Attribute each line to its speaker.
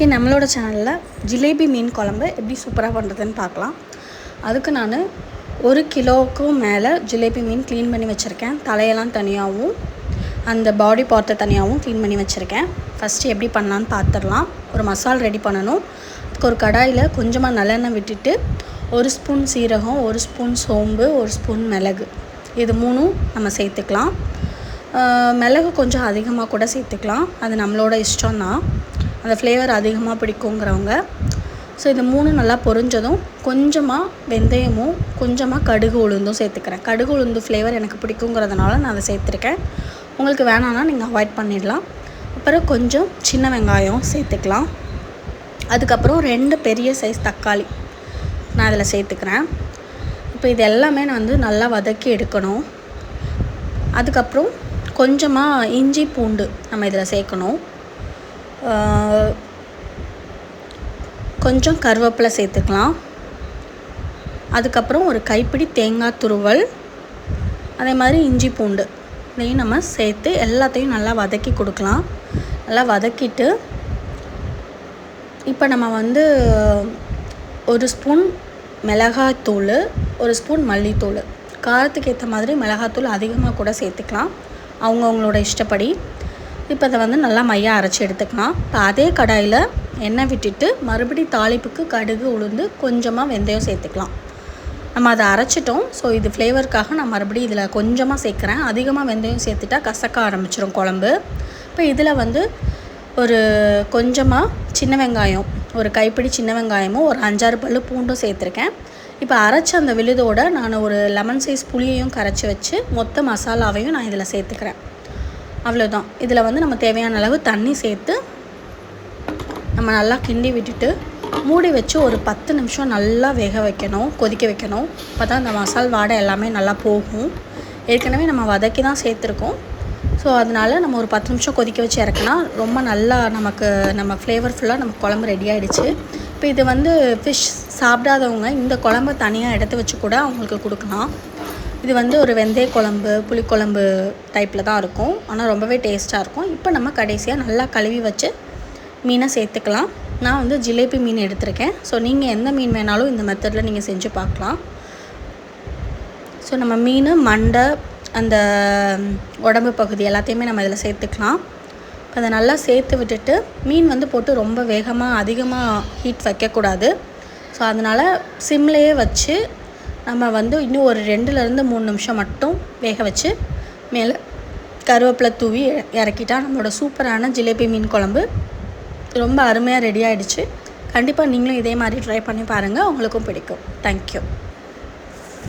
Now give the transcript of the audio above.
Speaker 1: இன்றைக்கி நம்மளோட சேனலில் ஜிலேபி மீன் குழம்பு எப்படி சூப்பராக பண்ணுறதுன்னு பார்க்கலாம். அதுக்கு நான் ஒரு கிலோவுக்கும் மேலே ஜிலேபி மீன் க்ளீன் பண்ணி வச்சுருக்கேன். தலையெல்லாம் தனியாகவும் அந்த பாடி பார்ட்டை தனியாகவும் க்ளீன் பண்ணி வச்சுருக்கேன். ஃபஸ்ட்டு எப்படி பண்ணலான்னு பார்த்துடலாம் ஒரு மசால் ரெடி பண்ணணும். அதுக்கு ஒரு கடாயில் கொஞ்சமாக நல்லெண்ணெய் விட்டுட்டு ஒரு ஸ்பூன் சீரகம் ஒரு ஸ்பூன் சோம்பு ஒரு ஸ்பூன் மிளகு. இது மூணும் நம்ம சேர்த்துக்கலாம். மிளகு கொஞ்சம் அதிகமாக கூட சேர்த்துக்கலாம். அது நம்மளோட இஷ்டம்தான். அந்த ஃப்ளேவர் அதிகமாக பிடிக்குங்கிறவங்க. ஸோ இது மூணு நல்லா பொரிஞ்சதும் கொஞ்சமாக வெந்தயமும் கொஞ்சமாக கடுகு உளுந்தும் சேர்த்துக்கிறேன். கடுகு உளுந்து ஃப்ளேவர் எனக்கு பிடிக்குங்கிறதுனால நான் அதை சேர்த்துருக்கேன். உங்களுக்கு வேணான்னா நீங்கள் அவாய்ட் பண்ணிடலாம். அப்புறம் கொஞ்சம் சின்ன வெங்காயம் சேர்த்துக்கலாம். அதுக்கப்புறம் ரெண்டு பெரிய சைஸ் தக்காளி நான் அதில் சேர்த்துக்கிறேன். இப்போ இது எல்லாமே நான் வந்து நல்லா வதக்கி எடுக்கணும். அதுக்கப்புறம் கொஞ்சமாக இஞ்சி பூண்டு நம்ம இதில் சேர்க்கணும். கொஞ்சம் கருவேப்பிலை சேர்த்துக்கலாம். அதுக்கப்புறம் ஒரு கைப்பிடி தேங்காய் துருவல் அதே மாதிரி இஞ்சி பூண்டு இதையும் நம்ம சேர்த்து எல்லாத்தையும் நல்லா வதக்கி கொடுக்கலாம். நல்லா வதக்கிட்டு இப்போ நம்ம வந்து ஒரு ஸ்பூன் மிளகாய்த்தூள் ஒரு ஸ்பூன் மல்லித்தூள். காரத்துக்கு ஏற்ற மாதிரி மிளகாத்தூள் அதிகமாக கூட சேர்த்துக்கலாம். அவங்கவுங்களோட இஷ்டப்படி. இப்போ அதை வந்து நல்லா மையாக அரைச்சி எடுத்துக்கலாம். இப்போ அதே கடாயில் எண்ணெய் விட்டுட்டு மறுபடி தாளிப்புக்கு கடுகு உளுந்து கொஞ்சமாக வெந்தயம் சேர்த்துக்கலாம். நம்ம அதை அரைச்சிட்டோம். ஸோ இது ஃப்ளேவருக்காக நான் மறுபடியும் இதில் கொஞ்சமாக சேர்க்குறேன். அதிகமாக வெந்தயம் சேர்த்துட்டா கசக்க ஆரம்பிச்சிடும் குழம்பு. இப்போ இதில் வந்து ஒரு கொஞ்சமாக சின்ன வெங்காயம் ஒரு கைப்பிடி சின்ன வெங்காயமும் ஒரு அஞ்சாறு பல்லு பூண்டும் சேர்த்துருக்கேன். இப்போ அரைச்ச அந்த விழுதோடு நான் ஒரு லெமன் சைஸ் புளியையும் கரைச்சி வச்சு மொத்த மசாலாவையும் நான் இதில் சேர்த்துக்கிறேன். அவ்வளோதான் இதில் வந்து நம்ம தேவையான அளவு தண்ணி சேர்த்து நம்ம நல்லா கிண்டி விட்டுட்டு மூடி வச்சு ஒரு பத்து நிமிஷம் நல்லா வேக வைக்கணும் கொதிக்க வைக்கணும். அப்போ தான் இந்த மசால் வாடை எல்லாமே நல்லா போகும். ஏற்கனவே நம்ம வதக்கி தான் சேர்த்துருக்கோம். ஸோ அதனால நம்ம ஒரு பத்து நிமிஷம் கொதிக்க வச்சு இறக்கினா ரொம்ப நல்லா நமக்கு நம்ம ஃப்ளேவர்ஃபுல்லாக நம்ம குழம்பு ரெடி ஆகிடுச்சு இப்போ இது வந்து ஃபிஷ் சாப்பிடாதவங்க இந்த குழம்ப தனியாக எடுத்து வச்சு கூட அவங்களுக்கு கொடுக்கலாம். இது வந்து ஒரு வெந்தய குழம்பு புளிக்குழம்பு டைப்பில் தான் இருக்கும். ஆனால் ரொம்பவே டேஸ்ட்டாக இருக்கும். இப்போ நம்ம கடைசியாக நல்லா கழுவி வச்சு மீனை சேர்த்துக்கலாம். நான் வந்து ஜிலேபி மீன் எடுத்திருக்கேன். ஸோ நீங்கள் எந்த மீன் வேணாலும் இந்த மெத்தடில் நீங்கள் செஞ்சு பார்க்கலாம். ஸோ நம்ம மீன் மண்டை அந்த உடம்பு பகுதி எல்லாத்தையுமே நம்ம இதில் சேர்த்துக்கலாம். இப்போ அதை நல்லா சேர்த்து விட்டுட்டு மீன் வந்து போட்டு ரொம்ப வேகமாக அதிகமாக ஹீட் வைக்கக்கூடாது. ஸோ அதனால் சிம்லேயே வச்சு நம்ம வந்து இன்னும் ஒரு ரெண்டுலேருந்து மூணு நிமிஷம் மட்டும் வேக வச்சு மேலே கருவேப்பிலை தூவி இறக்கிட்டால் நம்மளோட சூப்பரான ஜிலேபி மீன் குழம்பு ரொம்ப அருமையாக ரெடி ஆகிடுச்சு கண்டிப்பாக நீங்களும் இதே மாதிரி ட்ரை பண்ணி பாருங்கள் உங்களுக்கும் பிடிக்கும். தேங்க்யூ